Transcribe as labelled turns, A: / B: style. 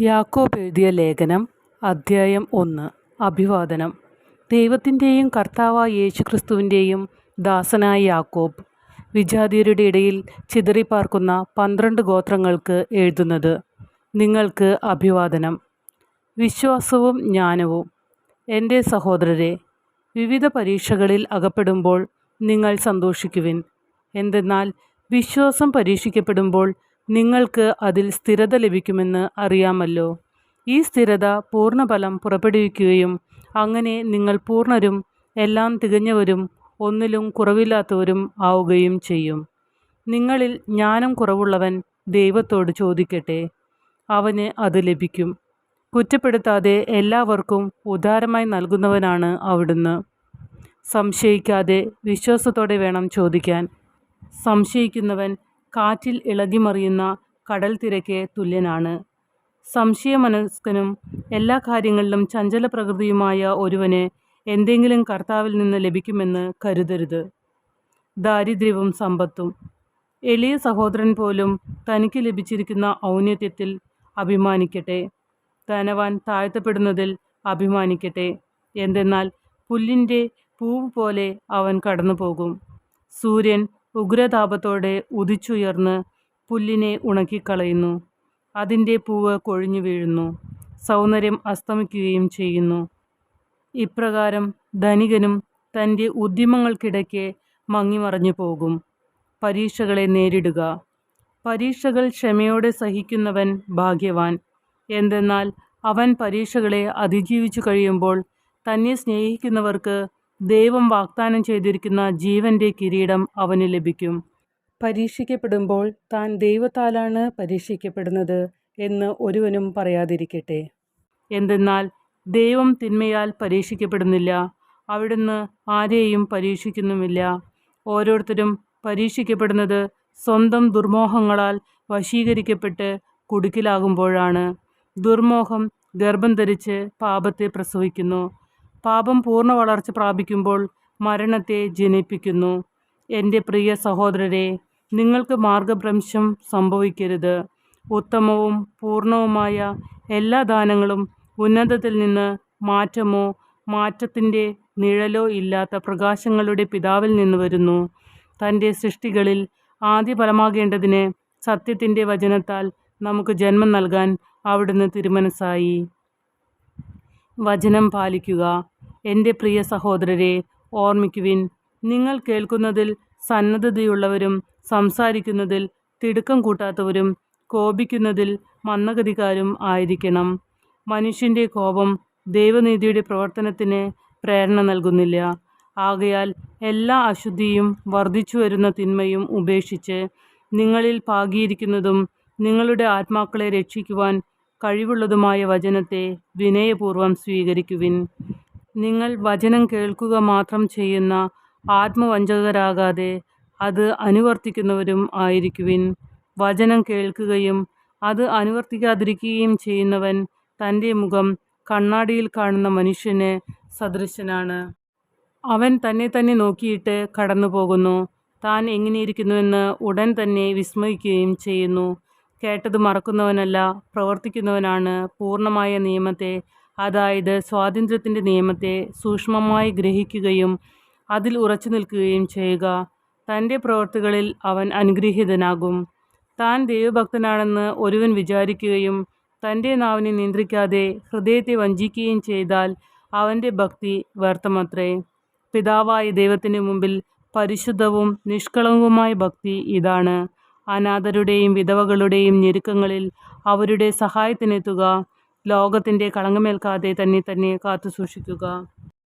A: യാക്കോബ് എഴുതിയ ലേഖനം അധ്യായം ഒന്ന് അഭിവാദനം. ദൈവത്തിന്റെയും കർത്താവായ യേശുക്രിസ്തുവിന്റെയും ദാസനായ യാക്കോബ് വിജാതിയരുടെ ഇടയിൽ ചിതറിപ്പാർക്കുന്ന പന്ത്രണ്ട് ഗോത്രങ്ങൾക്ക് എഴുതുന്നത്. നിങ്ങൾക്ക് അഭിവാദനം. വിശ്വാസവും ജ്ഞാനവും. എന്റെ സഹോദരരെ വിവിധ പരീക്ഷകളിൽ അകപ്പെടുമ്പോൾ നിങ്ങൾ സന്തോഷിക്കുവിൻ. എന്തെന്നാൽ വിശ്വാസം പരീക്ഷിക്കപ്പെടുമ്പോൾ നിങ്ങൾക്ക് അതിൽ സ്ഥിരത ലഭിക്കുമെന്ന് അറിയാമല്ലോ. ഈ സ്ഥിരത പൂർണഫലം പുറപ്പെടുവിക്കുകയും അങ്ങനെ നിങ്ങൾ പൂർണരും എല്ലാം തികഞ്ഞവരും ഒന്നിലും കുറവില്ലാത്തവരും ആവുകയും ചെയ്യും. നിങ്ങളിൽ ജ്ഞാനം കുറവുള്ളവൻ ദൈവത്തോട് ചോദിക്കട്ടെ. അവന് അത് ലഭിക്കും. കുറ്റപ്പെടുത്താതെ എല്ലാവർക്കും ഉദാരമായി നൽകുന്നവനാണ് അവിടുന്ന്. സംശയിക്കാതെ വിശ്വാസത്തോടെ വേണം ചോദിക്കാൻ. സംശയിക്കുന്നവൻ കാറ്റിൽ ഇളകിമറിയുന്ന കടൽ തിരക്ക് തുല്യനാണ്. സംശയമനസ്കനും എല്ലാ കാര്യങ്ങളിലും ചഞ്ചല പ്രകൃതിയുമായ ഒരുവന് എന്തെങ്കിലും കർത്താവിൽ നിന്ന് ലഭിക്കുമെന്ന് കരുതരുത്. ദാരിദ്ര്യവും സമ്പത്തും. എളിയ സഹോദരൻ പോലും തനിക്ക് ലഭിച്ചിരിക്കുന്ന ഔന്നത്യത്തിൽ അഭിമാനിക്കട്ടെ. ധനവാൻ താഴ്ത്തപ്പെടുന്നതിൽ അഭിമാനിക്കട്ടെ. എന്തെന്നാൽ പുല്ലിന്റെ പൂവ് പോലെ അവൻ കടന്നു പോകും സൂര്യൻ ഉഗ്രതാപത്തോടെ ഉദിച്ചുയർന്ന് പുല്ലിനെ ഉണക്കിക്കളയുന്നു. അതിന്റെ പൂവ് കൊഴിഞ്ഞു വീഴുന്നു. സൗന്ദര്യം അസ്തമിക്കുകയും ചെയ്യുന്നു. ഇപ്രകാരം ധനികനും തന്റെ ഉദ്യമങ്ങൾക്കിടയ്ക്ക് മങ്ങിമറഞ്ഞു പോകും. പരീക്ഷകളെ നേരിടുക. പരീക്ഷകൾ ക്ഷമയോടെ സഹിക്കുന്നവൻ ഭാഗ്യവാൻ. എന്തെന്നാൽ അവൻ പരീക്ഷകളെ അതിജീവിച്ചു കഴിയുമ്പോൾ തന്നെ സ്നേഹിക്കുന്നവർക്ക് ദൈവം വാഗ്ദാനം ചെയ്തിരിക്കുന്ന ജീവന്റെ കിരീടം അവന് ലഭിക്കും. പരീക്ഷിക്കപ്പെടുമ്പോൾ താൻ ദൈവത്താലാണ് പരീക്ഷിക്കപ്പെടുന്നത് എന്ന് ഒരുവനും പറയാതിരിക്കട്ടെ. എന്തെന്നാൽ ദൈവം തിന്മയാൽ പരീക്ഷിക്കപ്പെടുന്നില്ല. അവിടുന്ന് ആരെയും പരീക്ഷിക്കുന്നുമില്ല. ഓരോരുത്തരും പരീക്ഷിക്കപ്പെടുന്നത് സ്വന്തം ദുർമോഹങ്ങളാൽ വശീകരിക്കപ്പെട്ട് കുടുക്കിലാകുമ്പോഴാണ്. ദുർമോഹം ഗർഭം ധരിച്ച് പാപത്തെ പ്രസവിക്കുന്നു. പാപം പൂർണ വളർച്ച പ്രാപിക്കുമ്പോൾ മരണത്തെ ജനിപ്പിക്കുന്നു. എന്റെ പ്രിയ സഹോദരരെ നിങ്ങൾക്ക് മാർഗഭ്രംശം സംഭവിക്കരുത്. ഉത്തമവും പൂർണവുമായ എല്ലാ ദാനങ്ങളും ഉന്നതത്തിൽ നിന്ന് മാറ്റമോ മാറ്റത്തിന്റെ നിഴലോ ഇല്ലാത്ത പ്രകാശങ്ങളുടെ പിതാവിൽ നിന്ന് വരുന്നു. തന്റെ സൃഷ്ടികളിൽ ആദ്യ ഫലമാകേണ്ടതിന് സത്യത്തിന്റെ വചനത്താൽ നമുക്ക് ജന്മം നൽകാൻ അവിടുന്ന് തിരുമനസ്സായി. വചനം പാലിക്കുക. എന്റെ പ്രിയ സഹോദരരെ ഓർമ്മിക്കുവിൻ നിങ്ങൾ കേൾക്കുന്നതിൽ സന്നദ്ധതയുള്ളവരും സംസാരിക്കുന്നതിൽ തിടുക്കം കൂട്ടാത്തവരും കോപിക്കുന്നതിൽ മന്ദഗതിക്കാരും ആയിരിക്കണം. മനുഷ്യന്റെ കോപം ദൈവനീതിയുടെ പ്രവർത്തനത്തിന് പ്രേരണ നൽകുന്നില്ല. ആകയാൽ എല്ലാ അശുദ്ധിയും വർദ്ധിച്ചു വരുന്ന തിന്മയും ഉപേക്ഷിച്ച് നിങ്ങളിൽ പാകിയിരിക്കുന്നതും നിങ്ങളുടെ ആത്മാക്കളെ രക്ഷിക്കുവാൻ കഴിവുള്ളതുമായ വചനത്തെ വിനയപൂർവം സ്വീകരിക്കുവിൻ. നിങ്ങൾ വചനം കേൾക്കുക മാത്രം ചെയ്യുന്ന ആത്മവഞ്ചകരാകാതെ അത് അനുവർത്തിക്കുന്നവരും ആയിരിക്കുവിൻ. വചനം കേൾക്കുകയും അത് അനുവർത്തിക്കാതിരിക്കുകയും ചെയ്യുന്നവൻ തന്റെ മുഖം കണ്ണാടിയിൽ കാണുന്ന മനുഷ്യന് സദൃശനാണ്. അവൻ തന്നെ തന്നെ നോക്കിയിട്ട് കടന്നു പോകുന്നു താൻ എങ്ങനെയിരിക്കുന്നുവെന്ന് ഉടൻ തന്നെ വിസ്മയിക്കുകയും ചെയ്യുന്നു. കേട്ടത് മറക്കുന്നവനല്ല പ്രവർത്തിക്കുന്നവനാണ്. പൂർണമായ നിയമത്തെ അതായത് സ്വാതന്ത്ര്യത്തിന്റെ നിയമത്തെ സൂക്ഷ്മമായി ഗ്രഹിക്കുകയും അതിൽ ഉറച്ചു നിൽക്കുകയും ചെയ്യുക. തന്റെ പ്രവൃത്തികളിൽ അവൻ അനുഗ്രഹീതനാകും. താൻ ദൈവഭക്തനാണെന്ന് ഒരുവൻ വിചാരിക്കുകയും തന്റെ നാവിനെ നിയന്ത്രിക്കാതെ ഹൃദയത്തെ വഞ്ചിക്കുകയും ചെയ്താൽ അവന്റെ ഭക്തി വ്യർത്ഥമത്രേ. പിതാവായ ദൈവത്തിന് മുമ്പിൽ പരിശുദ്ധവും നിഷ്കളങ്കവുമായ ഭക്തി ഇതാണ്. അനാഥരുടെയും വിധവകളുടെയും ഞെരുക്കങ്ങളിൽ അവരുടെ സഹായത്തിനെത്തുക ലോകത്തിന്റെ കളങ്കമേൽക്കാതെ തന്നെ തന്നെ കാത്തു സൂക്ഷിക്കുക